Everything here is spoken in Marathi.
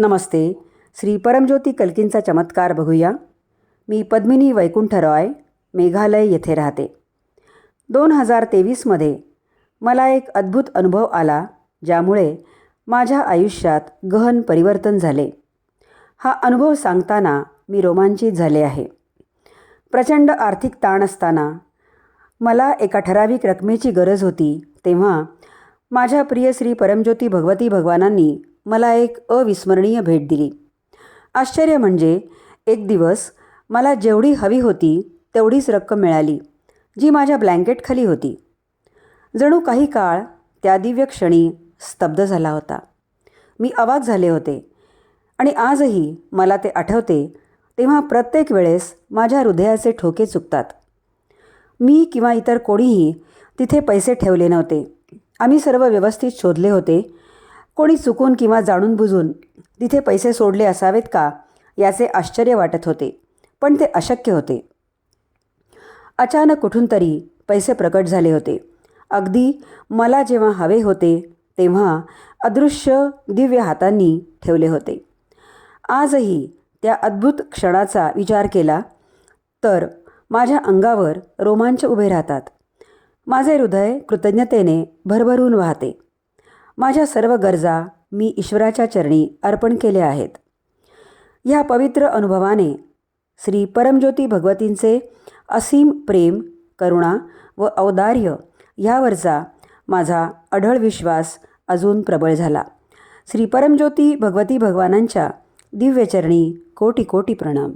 नमस्ते. श्री परमज्योती कल्कींचा चमत्कार बघूया. मी पद्मिनी वैकुंठ रॉय मेघालय येथे राहते. दोन हजार तेवीसमध्ये मला एक अद्भुत अनुभव आला ज्यामुळे माझ्या आयुष्यात गहन परिवर्तन झाले. हा अनुभव सांगताना मी रोमांचित झाले आहे. प्रचंड आर्थिक ताण असताना मला एका ठराविक रकमेची गरज होती तेव्हा माझ्या प्रिय श्री परमज्योती भगवती भगवानांनी मला एक अविस्मरणीय भेट दिली. आश्चर्य म्हणजे एक दिवस मला जेवढी हवी होती तेवढीच रक्कम मिळाली जी माझ्या ब्लँकेटखाली होती. जणू काही काळ त्या दिव्य क्षणी स्तब्ध झाला होता. मी अवाक झाले होते आणि आजही मला ते आठवते तेव्हा प्रत्येक वेळेस माझ्या हृदयाचे ठोके चुकतात. मी किंवा इतर कोणीही तिथे पैसे ठेवले नव्हते. आम्ही सर्व व्यवस्थित शोधले होते कोणी चुकून किंवा जाणून बुजून तिथे पैसे सोडले असावेत का याचे आश्चर्य वाटत होते पण ते अशक्य होते. अचानक कुठून तरी पैसे प्रकट झाले होते. अगदी मला जेव्हा हवे होते तेव्हा अदृश्य दिव्य हातांनी ठेवले होते. आजही त्या अद्भुत क्षणाचा विचार केला तर माझ्या अंगावर रोमांच उभे राहतात. माझे हृदय कृतज्ञतेने भरभरून वाहते. माझ्या सर्व गरजा मी ईश्वराच्या चरणी अर्पण केल्या आहेत. ह्या पवित्र अनुभवाने श्री परमज्योती भगवतींचे असीम प्रेम करुणा व औदार्य ह्यावरचा माझा अढळ विश्वास अजून प्रबळ झाला. श्री परमज्योती भगवती भगवानांच्या दिव्यचरणी कोटी कोटी प्रणाम.